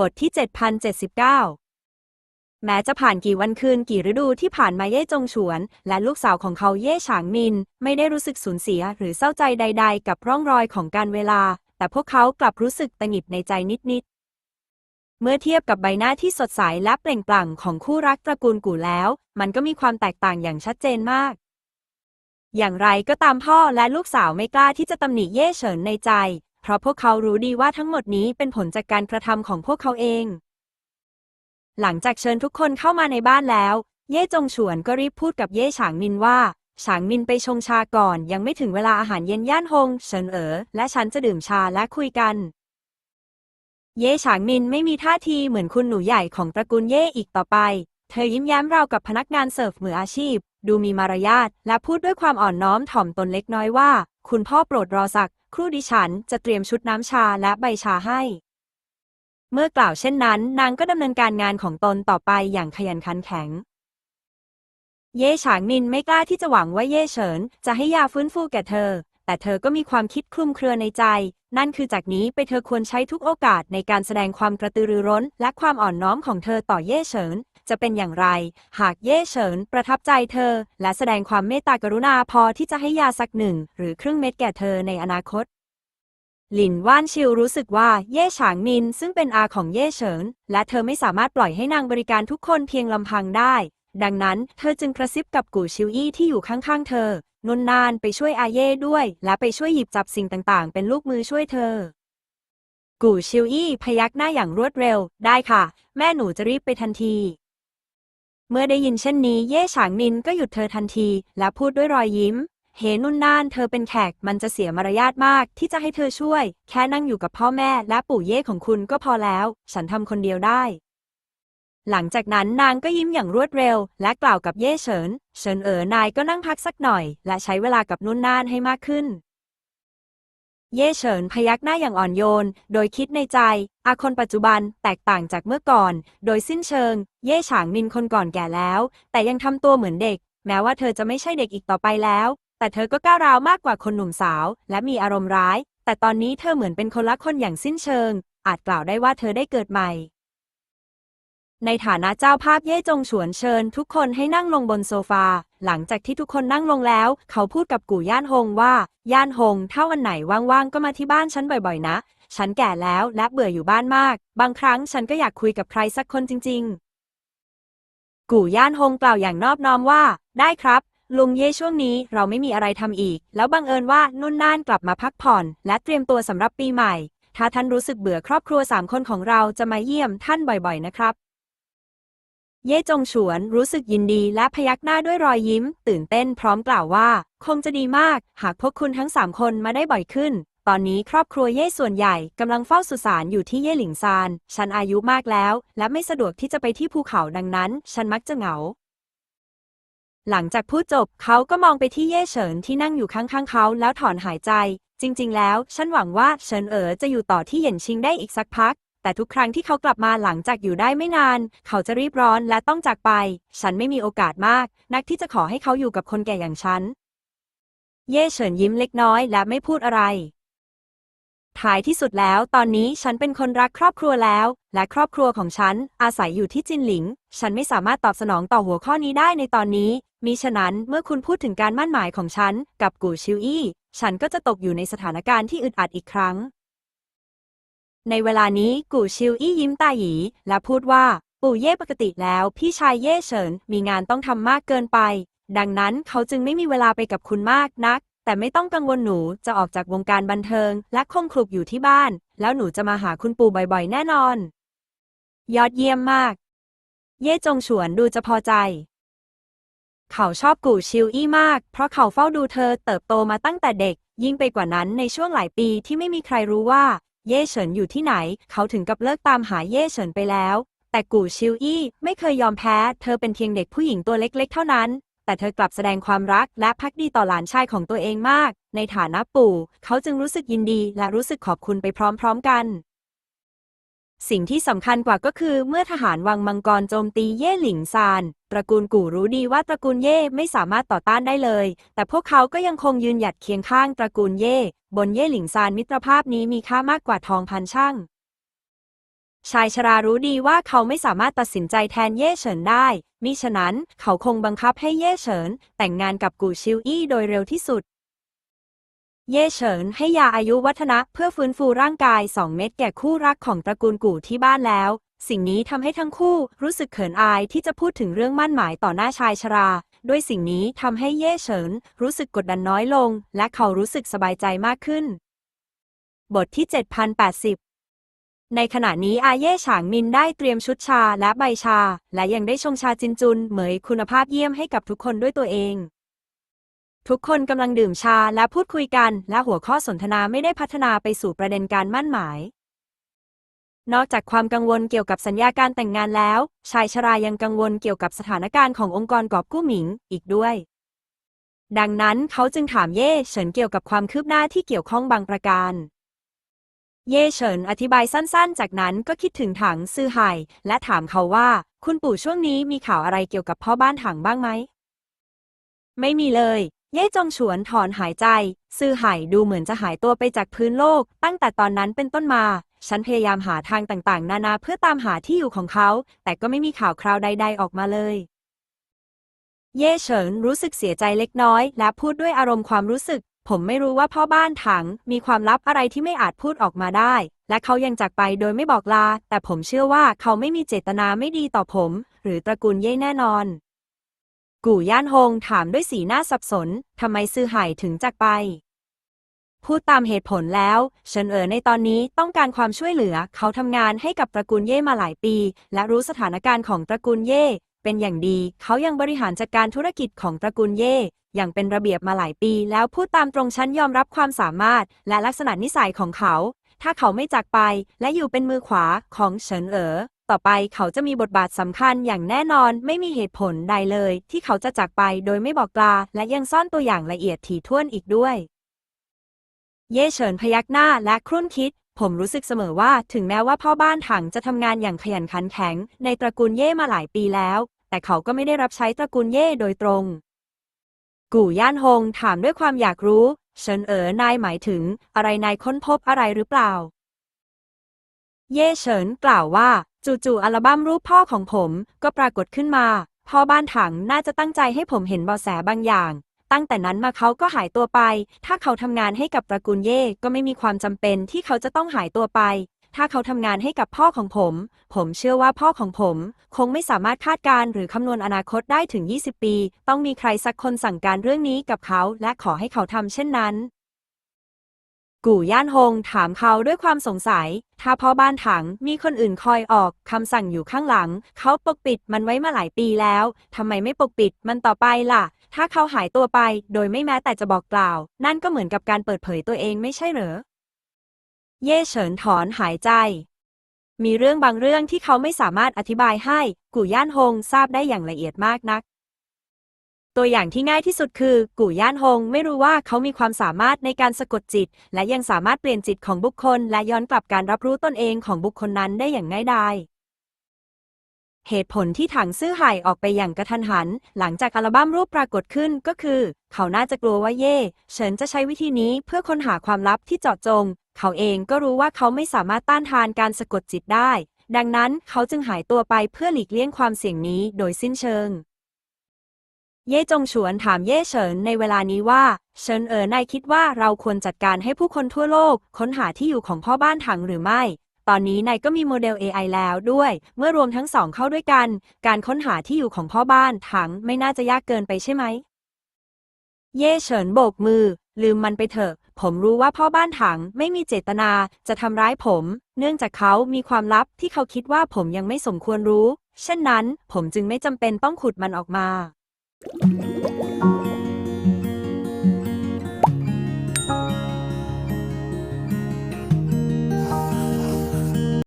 บทที่ 7079 แม้จะผ่านกี่วันคืนกี่ฤดูที่ผ่านมาเย่จงฉวน และลูกสาวของเขาเย่ฉางมิน ไม่ได้รู้สึกสูญเสียหรือเศร้าใจใด ๆ กับร่องรอยของการเวลา แต่พวกเขากลับรู้สึกตะหงิดในใจนิด ๆ เมื่อเทียบกับใบหน้าที่สดใสและเปล่งปลั่งของคู่รักตระกูลกู่แล้ว มันก็มีความแตกต่างอย่างชัดเจนมากอย่างไรก็ตามพ่อและลูกสาวไม่กล้าที่จะตำหนิเย่เฉินในใจ เพราะพวกเขารู้ดีว่าทั้งหมดนี้เป็นผลจากการกระทำของพวกเขาเอง หลังจากเชิญทุกคนเข้ามาในบ้านแล้ว เย่จงฉวนก็รีบพูดกับเย่ฉางมินว่า ฉางมินไปชงชาก่อน ยังไม่ถึงเวลาอาหารเย็นย่านฮงเฉินเอ๋อและฉันจะดื่มชาและคุยกัน เย่ฉางมินไม่มีท่าทีเหมือนคุณหนูใหญ่ของตระกูลเย่อีกต่อไป เธอยิ้มแย้มราวกับพนักงานเสิร์ฟมืออาชีพ ดูมีมารยาทและพูดด้วยความอ่อนน้อมถ่อมตนเล็กน้อยว่า คุณพ่อโปรดรอสัก ครู่ดิฉันจะเตรียมชุดน้ำชาและใบชาให้ เมื่อกล่าวเช่นนั้น นางก็ดำเนินการงานของตนต่อไปอย่างขยันขันแข็ง เย่ฉางมินไม่กล้าที่จะหวังว่าเย่เฉินจะให้ยาฟื้นฟูแก่เธอ แต่เธอก็มีความคิดคลุมเครือในใจ นั่นคือจากนี้ไปเธอควรใช้ทุกโอกาสในการแสดงความกระตือรือร้น และความอ่อนน้อมของเธอต่อเย่เฉิน จะเป็นอย่างไร หากเย่เฉินประทับใจเธอ และแสดงความเมตตากรุณาพอที่จะให้ยาสักหนึ่ง หรือครึ่งเม็ดแก่เธอในอนาคตหลินว่านชิวรู้สึกว่าเย่ฉางมินซึ่งเป็นอาของเย่เฉิน และเธอไม่สามารถปล่อยให้นางบริการทุกคนเพียงลำพังได้ ดังนั้นเธอจึงกระซิบกับกู่ชิวอี้ที่อยู่ข้างๆเธอ นุนนานไปช่วยอาเย่ด้วย และไปช่วยหยิบจับสิ่งต่างๆ เป็นลูกมือช่วยเธอ กู่ชิวอี้พยักหน้าอย่างรวดเร็ว ได้ค่ะ แม่หนูจะรีบไปทันที เมื่อได้ยินเช่นนี้ เย่ฉางนินก็หยุดเธอทันที และพูดด้วยรอยยิ้ม เฮนุ่นนานเธอเป็นแขกมันจะเสียมารยาทมากที่จะให้เธอช่วย แค่นั่งอยู่กับพ่อแม่และปู่เย่ของคุณก็พอแล้ว ฉันทำคนเดียวได้ หลังจากนั้นนางก็ยิ้มอย่างรวดเร็ว และกล่าวกับเย่เฉิน เฉินเอ๋อนายก็นั่งพักสักหน่อย และใช้เวลากับนุ่นน่านให้มากขึ้น เย่เฉินพยักหน้าอย่างอ่อนโยน โดยคิดในใจ อาคนปัจจุบันแตกต่างจากเมื่อก่อน โดยสิ้นเชิง เย่ฉางมินคนก่อนแก่แล้ว แต่ยังทำตัวเหมือนเด็ก แม้ว่าเธอจะไม่ใช่เด็กอีกต่อไปแล้ว แต่เธอก็ก้าวร้าวมากกว่าคนหนุ่มสาว และมีอารมณ์ร้าย แต่ตอนนี้เธอเหมือนเป็นคนละคนอย่างสิ้นเชิง อาจกล่าวได้ว่าเธอได้เกิดใหม่ ในฐานะเจ้าภาพเย่จงฉวนเชิญ ทุกคนให้นั่งลงบนโซฟา หลังจากที่ทุกคนนั่งลงแล้ว เขาพูดกับกู่ย่านฮงว่า ย่านฮงถ้าวันไหนว่างๆก็มาที่บ้านฉันบ่อยๆนะ ฉันแก่แล้วและเบื่ออยู่บ้านมาก บางครั้งฉันก็อยากคุยกับใครสักคนจริง ๆ กู่ย่านฮงกล่าวอย่างนอบน้อมว่า ได้ครับ ลุงเย่ช่วงนี้เราไม่มีอะไรทำอีก แล้วบังเอิญว่านุ่นน่านกลับมาพักผ่อน และเตรียมตัวสำหรับปีใหม่ ถ้าท่านรู้สึกเบื่อครอบครัวสามคนของเราจะมาเยี่ยมท่านบ่อยๆ นะครับ เย่จงฉวนรู้สึกยินดีและพยักหน้าด้วยรอยยิ้ม ตื่นเต้นพร้อมกล่าวว่า คงจะดีมาก หากพวกคุณทั้งสามคนมาได้บ่อยขึ้น ตอนนี้ครอบครัวเย่ส่วนใหญ่กำลังเฝ้าสุสานอยู่ที่เย่หลิงซาน ฉันอายุมากแล้ว และไม่สะดวกที่จะไปที่ภูเขาดังนั้น ฉันมักจะเหงา หลังจากพูดจบเขาก็มองไปที่เย่เฉินที่นั่งอยู่ข้างๆเขาแล้วถอนหายใจ จริง ๆ แล้ว ฉันหวังว่าเฉินเอ๋อจะอยู่ต่อที่เหยินชิงได้อีกสักพัก แต่ทุกครั้งที่เขากลับมาหลังจากอยู่ได้ไม่นาน เขาจะรีบร้อนและต้องจากไป ฉันไม่มีโอกาสมาก นักที่จะขอให้เขาอยู่กับคนแก่อย่างฉัน เย่เฉินยิ้มเล็กน้อยและไม่พูดอะไร ท้ายที่สุดแล้ว ตอนนี้ฉันเป็นคนรักครอบครัวแล้ว และครอบครัวของฉัน อาศัยอยู่ที่จินหลิง ฉันไม่สามารถตอบสนองต่อหัวข้อนี้ได้ในตอนนี้ มิฉะนั้นเมื่อคุณพูดถึงการมั่นหมายของฉัน กับกู่ชิวอี้ ฉันก็จะตกอยู่ในสถานการณ์ที่อึดอัดอีกครั้ง ในเวลานี้กู่ชิวอี้ยิ้มตาหยีและพูดว่า ปู่เย่ปกติแล้วพี่ชายเย่เฉินมีงานต้องทำมากเกินไป ดังนั้นเขาจึงไม่มีเวลาไปกับคุณมากนัก แต่ไม่ต้องกังวลหนูจะออกจากวงการบันเทิง และคงคลุกอยู่ที่บ้าน แล้วหนูจะมาหาคุณปู่บ่อยๆ แน่นอน ยอดเยี่ยมมาก เย่จงฉวนดูจะพอใจ เขาชอบกู่ชิวอี้มาก เพราะเขาเฝ้าดูเธอเติบโตมาตั้งแต่เด็ก ยิ่งไปกว่านั้นในช่วงหลายปีที่ไม่มีใครรู้ว่า เย่เฉินอยู่ที่ไหน เขาถึงกับเลิกตามหาเย่เฉินไปแล้ว แต่กู่ชิวอี้ไม่เคยยอมแพ้ เธอเป็นเพียงเด็กผู้หญิงตัวเล็กๆ เท่านั้น แต่เธอกลับแสดงความรักและพักดีต่อหลานชายของตัวเองมาก ในฐานะปู่ เขาจึงรู้สึกยินดีและรู้สึกขอบคุณไปพร้อมๆกัน สิ่งที่สำคัญกว่าก็คือเมื่อทหารวังมังกรโจมตีเย่หลิงซาน ตระกูลกู่รู้ดีว่าตระกูลเย่ไม่สามารถต่อต้านได้เลย แต่พวกเขาก็ยังคงยืนหยัดเคียงข้างตระกูลเย่บนเย่หลิงซานมิตรภาพนี้มีค่ามากกว่าทองพันช่างชายชรารู้ดีว่าเขาไม่สามารถตัดสินใจแทนเย่เฉินได้ มิฉะนั้นเขาคงบังคับให้เย่เฉิน แต่งงานกับกู่ชิวอี้โดยเร็วที่สุด เย่เฉินให้ยาอายุวัฒนะเพื่อฟื้นฟูร่างกาย 2 เม็ดแก่คู่รักของตระกูลกู่ที่บ้านแล้ว สิ่งนี้ทำให้ทั้งคู่รู้สึกเขินอายที่จะพูดถึงเรื่องมั่นหมายต่อหน้าชายชรา ด้วยสิ่งนี้ทำให้เย่เฉินรู้สึกกดดันน้อยลง และเขารู้สึกสบายใจมากขึ้น บทที่ 7080 ในขณะนี้อาเย่ฉางมินได้เตรียมชุดชาและใบชา และยังได้ชงชาจินจุนเหมยคุณภาพเยี่ยมให้กับทุกคนด้วยตัวเอง ทุกคนกำลังดื่มชาและพูดคุยกัน และหัวข้อสนทนาไม่ได้พัฒนาไปสู่ประเด็นการมั่นหมาย นอกจากความกังวลเกี่ยวกับสัญญาการแต่งงานแล้ว ชายชรายังกังวลเกี่ยวกับสถานการณ์ขององค์กรกอบกู้หมิงอีกด้วย ดังนั้นเขาจึงถามเย่เฉินเกี่ยวกับความคืบหน้าที่เกี่ยวข้องบางประการ เย่เฉินอธิบายสั้นๆ จากนั้นก็คิดถึงถังซื่อไห่และถามเขาว่า คุณปู่ช่วงนี้มีข่าวอะไรเกี่ยวกับพ่อบ้านถังบ้างไหมไม่มีเลย เย่จงฉวนถอนหายใจ ซื่อไห่ดูเหมือนจะหายตัวไปจากพื้นโลก ตั้งแต่ตอนนั้นเป็นต้นมา ฉันพยายามหาทางต่างๆ นานาเพื่อตามหาที่อยู่ของเขา แต่ก็ไม่มีข่าวคราวใด ๆ ออกมาเลย เย่เฉินรู้สึกเสียใจเล็กน้อย และพูดด้วยอารมณ์ความรู้สึก ผมไม่รู้ว่าพ่อบ้านถัง มีความลับอะไรที่ไม่อาจพูดออกมาได้ และเขายังจากไปโดยไม่บอกลา แต่ผมเชื่อว่าเขาไม่มีเจตนาไม่ดีต่อผม หรือตระกูลเย่แน่นอน กู่ย่านฮงถามด้วยสีหน้าสับสน ทำไมซื่อไห่ถึงจากไป พูดตามเหตุผลแล้วเฉินเอ๋อในตอนนี้ต้องการความช่วยเหลือ เขาทำงานให้กับตระกูลเย่มาหลายปี และรู้สถานการณ์ของตระกูลเย่ เป็นอย่างดี เขายังบริหารจัดการธุรกิจของตระกูลเย่ อย่างเป็นระเบียบมาหลายปี แล้วพูดตามตรงฉันยอมรับความสามารถ และลักษณะนิสัยของเขา ถ้าเขาไม่จากไป และอยู่เป็นมือขวาของเฉินเอ๋อ ต่อไปเขาจะมีบทบาทสำคัญอย่างแน่นอนไม่มีเหตุผลใดเลย ที่เขาจะจากไปโดยไม่บอกลา และยังซ่อนตัวอย่างละเอียดถี่ถ้วนอีกด้วย เย่เฉินพยักหน้าและครุ่นคิด ผมรู้สึกเสมอว่าถึงแม้ว่าพ่อบ้านถังจะทำงานอย่างขยันขันแข็ง ในตระกูลเย่มาหลายปีแล้ว แต่เขาก็ไม่ได้รับใช้ตระกูลเย่โดยตรง กู่ย่านฮงถามด้วยความอยากรู้ เฉินเอ๋อนายหมายถึง อะไรนายค้นพบอะไรหรือเปล่า เย่เฉินกล่าวว่า จู่ๆอัลบั้มรูปพ่อของผมก็ปรากฏขึ้นมา พ่อบ้านถังน่าจะตั้งใจให้ผมเห็นเบาะแสบางอย่าง ตั้งแต่นั้นมาเขาก็หายตัวไป ถ้าเขาทำงานให้กับตระกูลเย่ก็ไม่มีความจำเป็นที่เขาจะต้องหายตัวไป ถ้าเขาทำงานให้กับพ่อของผม ผมเชื่อว่าพ่อของผม คงไม่สามารถคาดการณ์หรือคำนวณอนาคตได้ถึง 20 ปี ต้องมีใครสักคนสั่งการเรื่องนี้กับเขา และขอให้เขาทำเช่นนั้น กู่ย่านฮงถามเขาด้วยความสงสัย ถ้าพ่อบ้านถังมีคนอื่นคอยออกคำสั่งอยู่ข้างหลัง เขาปกปิดมันไว้มาหลายปีแล้วทำไมไม่ปกปิดมันต่อไปล่ะ ถ้าเขาหายตัวไป โดยไม่แม้แต่จะบอกกล่าว นั่นก็เหมือนกับการเปิดเผยตัวเองไม่ใช่เหรอ เย่เฉินถอนหายใจ มีเรื่องบางเรื่องที่เขาไม่สามารถอธิบายให้ กู่ย่านฮงทราบได้อย่างละเอียดมากนัก ตัวอย่างที่ง่ายที่สุดคือ กู่ย่านฮงไม่รู้ว่าเขามีความสามารถในการสะกดจิต และยังสามารถเปลี่ยนจิตของบุคคล และย้อนกลับการรับรู้ตนเองของบุคคลนั้นได้อย่างง่ายดายเหตุผลที่ถังซื่อห่ายออกไปอย่างกระทันหัน หลังจากอัลบั้มรูปปรากฏขึ้นก็คือ เขาน่าจะกลัวว่าเย่เฉินจะใช้วิธีนี้เพื่อค้นหาความลับที่เจาะจง เขาเองก็รู้ว่าเขาไม่สามารถต้านทานการสะกดจิตได้ ดังนั้นเขาจึงหายตัวไปเพื่อหลีกเลี่ยงความเสี่ยงนี้โดยสิ้นเชิง เย่จงฉวนถามเย่เฉินในเวลานี้ว่าเฉินเอ๋อนายคิดว่าเราควรจัดการให้ผู้คนทั่วโลก ค้นหาที่อยู่ของพ่อบ้านถังหรือไม่ ตอนนี้นายก็มีโมเดล AI แล้วด้วย เมื่อรวมทั้งสองเข้าด้วยกัน การค้นหาที่อยู่ของพ่อบ้านถังไม่น่าจะยากเกินไปใช่ไหม เย่เฉินโบกมือ ลืมมันไปเถอะ ผมรู้ว่าพ่อบ้านถังไม่มีเจตนาจะทำร้ายผม เนื่องจากเขามีความลับที่เขาคิดว่าผมยังไม่สมควรรู้ เช่นนั้น ผมจึงไม่จำเป็นต้องขุดมันออกมา Thank you.